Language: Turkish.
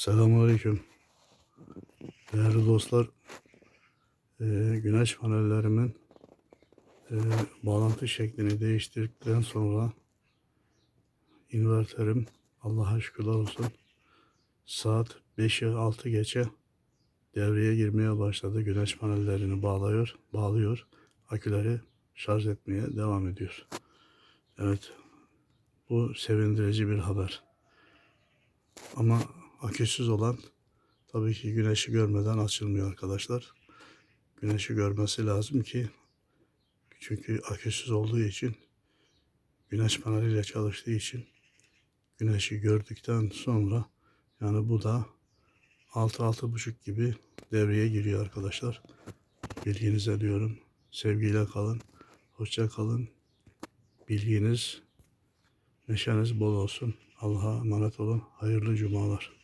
Selamünaleyküm. Değerli dostlar, e, güneş panellerimin e, bağlantı şeklini değiştirdikten sonra inverterim Allah'a şükürler olsun saat 5'e 6 geçe devreye girmeye başladı. Güneş panellerini bağlıyor, bağlıyor. Aküleri şarj etmeye devam ediyor. Evet, bu sevindirici bir haber. Ama aküsüz olan tabii ki güneşi görmeden açılmıyor arkadaşlar. Güneşi görmesi lazım ki çünkü aküsüz olduğu için güneş paneliyle çalıştığı için güneşi gördükten sonra yani bu da 6-6.5 gibi devreye giriyor arkadaşlar. Bilginize diyorum. Sevgiyle kalın. Hoşça kalın. Bilginiz, neşeniz bol olsun. Allah'a emanet olun. Hayırlı cumalar.